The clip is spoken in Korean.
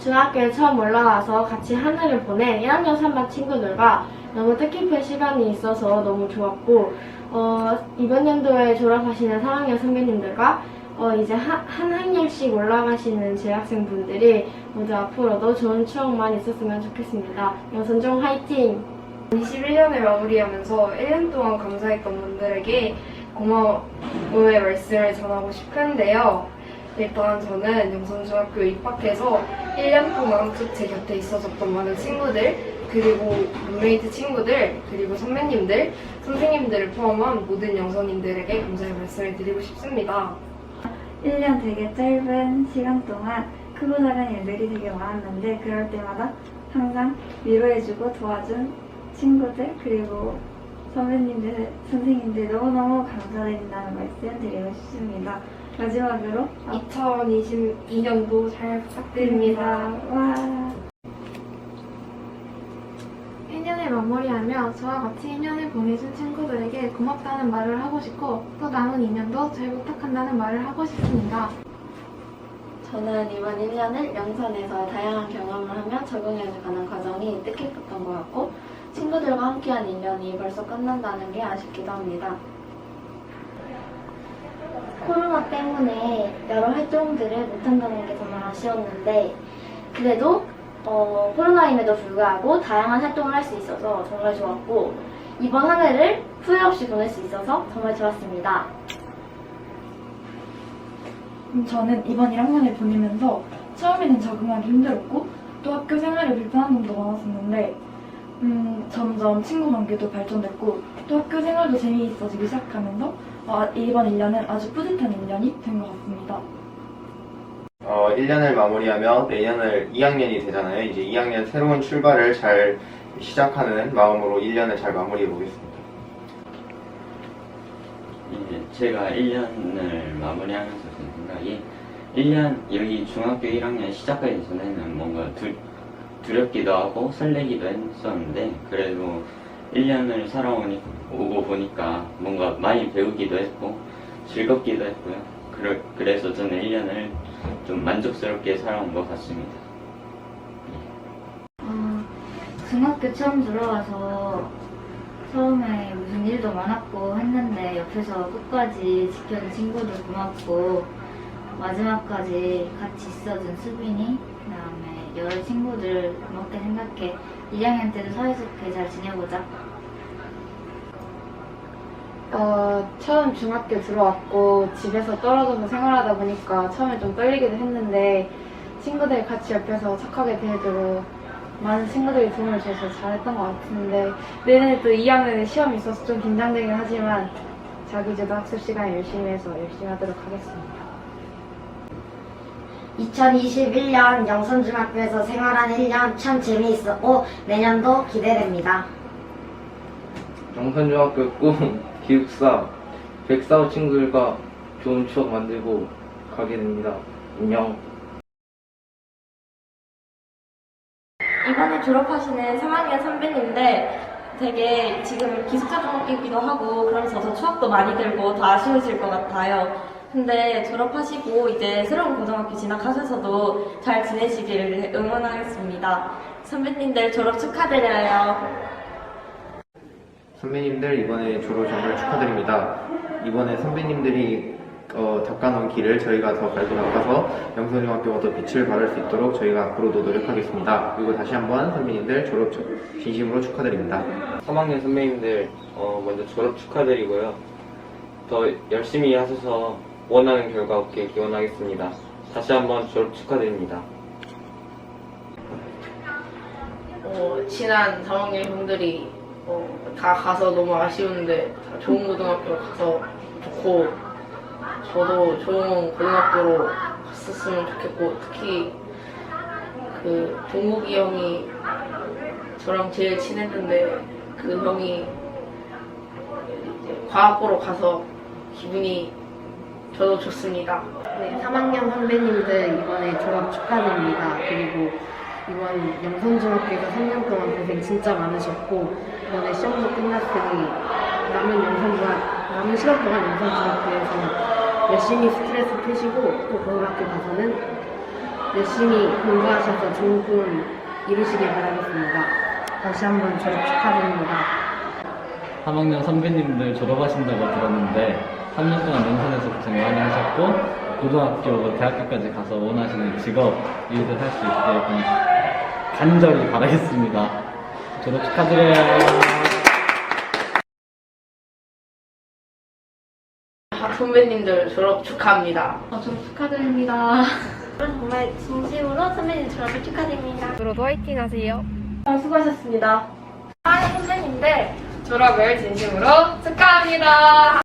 중학교에 처음 올라와서 같이 하늘을 보낸 1학년 3반 친구들과 너무 뜻깊은 시간이 있어서 너무 좋았고 어, 이번 연도에 졸업하시는 3학년 선배님들과 어, 이제 한, 한 학년씩 올라가시는 재학생분들이 모두 앞으로도 좋은 추억만 있었으면 좋겠습니다. 영선종 화이팅! 21년을 마무리하면서 1년 동안 감사했던 분들에게 고마움의 말씀을 전하고 싶은데요. 일단 저는 영선중학교 입학해서 1년 동안 쭉 제 곁에 있어줬던 많은 친구들, 그리고 룸메이트 친구들, 그리고 선배님들, 선생님들을 포함한 모든 영선님들에게 감사의 말씀을 드리고 싶습니다. 1년 되게 짧은 시간 동안 크고 작은 일들이 되게 많았는데 그럴 때마다 항상 위로해주고 도와준 친구들 그리고 선배님들, 선생님들 너무너무 감사드린다는 말씀 드리고 싶습니다. 마지막으로 2022년도 잘 부탁드립니다. 와. 1년을 마무리하며 저와 같이 1년을 보내준 친구들에게 고맙다는 말을 하고 싶고 또 남은 2년도 잘 부탁한다는 말을 하고 싶습니다. 저는 이번 1년을 영선에서 다양한 경험을 하며 적응해가는 과정이 뜻깊었던 것 같고 친구들과 함께한 1년이 벌써 끝난다는 게 아쉽기도 합니다. 코로나 때문에 여러 활동들을 못한다는 게 정말 아쉬웠는데 그래도 어, 코로나임에도 불구하고 다양한 활동을 할 수 있어서 정말 좋았고 이번 한 해를 후회 없이 보낼 수 있어서 정말 좋았습니다. 음, 저는 이번 1학년을 보내면서 처음에는 적응하기 힘들었고 또 학교 생활이 불편한 점도 많았었는데 음, 점점 친구 관계도 발전됐고 또 학교 생활도 재미있어지기 시작하면서 어, 이번 1년은 아주 뿌듯한 1년이 된 것 같습니다. 어, 1년을 마무리하며 내년을 2학년이 되잖아요. 이제 2학년 새로운 출발을 잘 시작하는 마음으로 1년을 잘 마무리해 보겠습니다. 이제 제가 1년을 마무리하면서 든 생각이 1년 여기 중학교 1학년 시작하기 전에는 뭔가 두, 두렵기도 하고 설레기도 했었는데 그래도 1년을 살아오고 보니까 뭔가 많이 배우기도 했고 즐겁기도 했고요. 그러, 그래서 저는 1년을 좀 만족스럽게 살아온 것 같습니다. 어, 중학교 처음 들어와서 처음에 무슨 일도 많았고 했는데 옆에서 끝까지 지켜준 친구도 고맙고 마지막까지 같이 있어준 수빈이 나 여러 친구들 고맙게 생각해. 2학년 때도 사이좋게 잘 지내보자. 어, 처음 중학교 들어왔고 집에서 떨어져서 생활하다 보니까 처음에 좀 떨리기도 했는데 친구들 같이 옆에서 착하게 대해주고 많은 친구들이 도움을 줘서 잘했던 것 같은데 내년에 또 2학년에 시험이 있어서 좀 긴장되긴 하지만 자기 제도 학습 시간 열심히 해서 열심히 하도록 하겠습니다. 2021년 영선중학교에서 생활한 1년 참 재미있었고 내년도 기대됩니다. 영산중학교 꿈 기숙사 백사호 친구들과 좋은 추억 만들고 가게 됩니다. 안녕. 이번에 졸업하시는 3학년 선배님들 되게 지금 기숙사 중학교이기도 하고 그러면서 더 추억도 많이 들고 더 아쉬우실 것 같아요. 근데 졸업하시고 이제 새로운 고등학교 진학하셔서도 잘 지내시기를 응원하겠습니다. 선배님들 졸업 축하드려요. 선배님들 이번에 졸업 정말 축하드립니다. 이번에 선배님들이 어, 닦아놓은 길을 저희가 더 갈고 닦아서 영선중학교가 더 빛을 발할 수 있도록 저희가 앞으로도 노력하겠습니다. 그리고 다시 한번 선배님들 졸업 축- 진심으로 축하드립니다. 3학년 선배님들 어, 먼저 졸업 축하드리고요. 더 열심히 하셔서 원하는 결과 얻길 기원하겠습니다. 다시 한번 졸업 축하드립니다. 어, 친한 3학년 형들이 어, 다 가서 너무 아쉬운데 다 좋은 고등학교 가서 좋고 저도 좋은 고등학교로 갔었으면 좋겠고 특히 그 동국이 형이 저랑 제일 친했는데 그 형이 과학고로 가서 기분이 저도 좋습니다. 네, 3학년 선배님들 이번에 졸업 축하드립니다. 그리고 이번 영선중학교에서 3년 동안 고생 진짜 많으셨고 이번에 시험도 끝났으니 남은 영선중학 남은 시간 동안 영선중학교에서 열심히 스트레스 푸시고 또 고등학교 가서는 열심히 공부하셔서 좋은 꿈 이루시길 바라겠습니다. 다시 한번 졸업 축하드립니다. 3학년 선배님들 졸업하신다고 들었는데 3년 동안 농산에서 고생 많이 하셨고 고등학교, 대학교까지 가서 원하시는 직업 일을 할 수 있게 간절히 바라겠습니다. 졸업 축하드려요. 학 선배님들 졸업 축하합니다. 졸업 축하드립니다. 정말 진심으로 선배님 졸업을 축하드립니다. 앞으로도 화이팅 하세요. 아, 수고하셨습니다. 사랑하는 선배님들 졸업을 진심으로 축하합니다.